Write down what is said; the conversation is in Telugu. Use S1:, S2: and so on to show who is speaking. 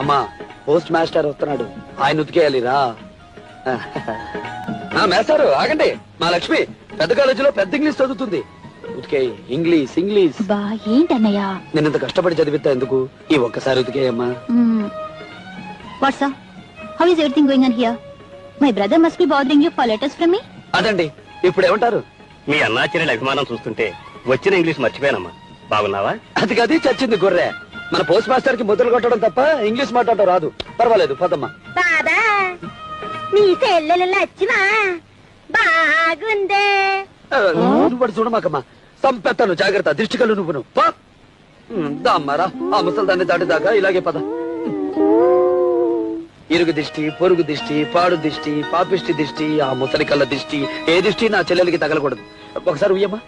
S1: అమ్మా పోస్ట్ మాస్టర్ వస్తున్నాడు. ఆయన ఉతికేయాలి రా ఆ, మేస్టారు ఆగండి. మా లక్ష్మి పెద్ద కాలేజీలో పెద్ద ఇంగ్లీష్ చదువుతుంది. ఉతికే ఇంగ్లీష్ ఇంగ్లీష్.
S2: బా ఏంటన్నయ్య?
S1: నేను ఇంత కష్టపడి చదివిస్తా ఎందుకు? ఈ ఒక్కసారి ఉతికేయమ్మా.
S2: What's how is everything going on here my brother must be bothering you for letters from me
S1: అదండి ఇప్పుడు ఏమంటారు
S3: మీ అన్నాచెల్లెల అభిమానం చూస్తుంటే వచ్చిన ఇంగ్లీష్ మర్చిపోయానమ్మా. బాగున్నావా?
S1: అది కది చచ్చింది గొర్రె. మన పోస్ట్ మాస్టర్కి ముద్రలు కొట్టడం తప్ప ఇంగ్లీష్ మాట్లాడటం రాదు. పర్వాలేదు పదమ్మా.
S4: బాబా నీ చెల్లెలు లచ్చిమా బాగుందే.
S1: నువ్వు చూడమాకమ్మా. సంపెత్తాను జాగ్రత్త దిష్టి కళ్ళు నువ్వు పా. ఉమ్, దా అమ్మారా ఆ ముసల్దాన్ని దాటిదాకా ఇలాగే పద. ఇరుగు దిష్టి పొరుగు దిష్టి పాడు దిష్టి పాపిష్టి దిష్టి ఆ ముసలి కళ్ళ దిష్టి. ఏ దిష్టి నా చెల్లెలికి తగలకూడదు. ఒకసారి ఉయ్యమ్మా.